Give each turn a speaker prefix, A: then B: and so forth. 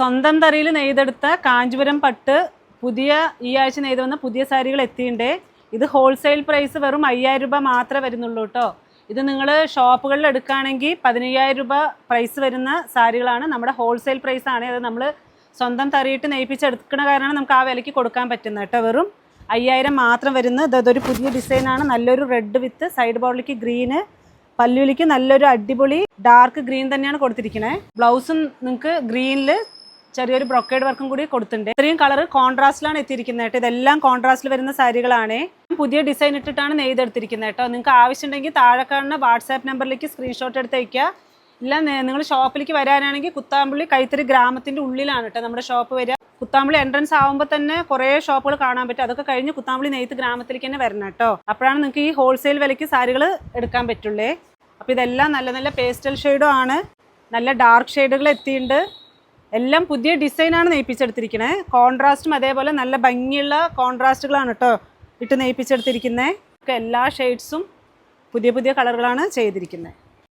A: സ്വന്തം തറിയിൽ നെയ്തെടുത്ത കാഞ്ചീപുരം പട്ട് പുതിയ ഈ ആഴ്ച നെയ്ത് വന്ന പുതിയ സാരികൾ എത്തിയിട്ടുണ്ട് ഇത് ഹോൾസെയിൽ പ്രൈസ് വെറും അയ്യായിരം രൂപ മാത്രമേ വരുന്നുള്ളൂ കേട്ടോ ഇത് നിങ്ങൾ ഷോപ്പുകളിൽ എടുക്കുകയാണെങ്കിൽ പതിനയ്യായിരം രൂപ പ്രൈസ് വരുന്ന സാരികളാണ് നമ്മുടെ ഹോൾസെയിൽ പ്രൈസ് ആണ്. അത് നമ്മൾ സ്വന്തം തറിയിട്ട് നെയ്പ്പിച്ചെടുക്കണ കാരണമാണ് നമുക്ക് ആ വിലയ്ക്ക് കൊടുക്കാൻ പറ്റുന്നത് കേട്ടോ വെറും അയ്യായിരം മാത്രം വരുന്ന ഇത് അതൊരു പുതിയ ഡിസൈനാണ് നല്ലൊരു റെഡ് വിത്ത് സൈഡ് ബോർഡിലേക്ക് ഗ്രീന് പല്ലുവിലേക്ക് നല്ലൊരു അടിപൊളി ഡാർക്ക് ഗ്രീൻ തന്നെയാണ് കൊടുത്തിരിക്കുന്നത് ബ്ലൗസും നിങ്ങൾക്ക് ഗ്രീനിൽ ചെറിയൊരു ബ്രൊക്കേഡ് വർക്കും കൂടി കൊടുത്തിട്ടുണ്ട്. ഇത്രയും കളർ കോൺട്രാസ്റ്റിലാണ് എത്തിയിരിക്കുന്നത് കേട്ടോ. ഇതെല്ലാം കോൺട്രാസ്റ്റിൽ വരുന്ന സാരികളാണ്. പുതിയ ഡിസൈൻ ഇട്ടിട്ടാണ് നെയ്തെടുത്തിരിക്കുന്നത് കേട്ടോ. നിങ്ങൾക്ക് ആവശ്യമുണ്ടെങ്കിൽ താഴെ കാണുന്ന വാട്സാപ്പ് നമ്പറിലേക്ക് സ്ക്രീൻഷോട്ട് എടുത്ത് വയ്ക്കുക ഇല്ല നിങ്ങൾ ഷോപ്പിലേക്ക് വരാനാണെങ്കിൽ കുത്താമ്പള്ളി കൈത്തറി ഗ്രാമത്തിന്റെ ഉള്ളിലാണ് കേട്ടോ നമ്മുടെ ഷോപ്പ് വരിക. കുത്താമ്പള്ളി എൻട്രൻസ് ആകുമ്പോൾ തന്നെ കുറേ ഷോപ്പുകൾ കാണാൻ പറ്റും. അതൊക്കെ കഴിഞ്ഞ് കുത്താമ്പള്ളി നെയ്ത്ത് ഗ്രാമത്തിലേക്ക് തന്നെ വരണം കേട്ടോ. അപ്പോഴാണ് നിങ്ങൾക്ക് ഈ ഹോൾസെയിൽ വിലയ്ക്ക് സാരികൾ എടുക്കാൻ പറ്റുള്ളേ. അപ്പോൾ ഇതെല്ലാം നല്ല നല്ല പേസ്റ്റൽ ഷെയ്ഡും ആണ്. നല്ല ഡാർക്ക് ഷെയ്ഡുകൾ എത്തിയിട്ടുണ്ട്. എല്ലാം പുതിയ ഡിസൈനാണ് നെയ്പ്പിച്ചെടുത്തിരിക്കുന്നത് കോൺട്രാസ്റ്റും അതേപോലെ നല്ല ഭംഗിയുള്ള കോൺട്രാസ്റ്റുകളാണ് കേട്ടോ ഇട്ട് നെയ്പ്പിച്ചെടുത്തിരിക്കുന്നത് എല്ലാ ഷെയ്ഡ്സും പുതിയ പുതിയ കളറുകളാണ് ചെയ്തിരിക്കുന്നത്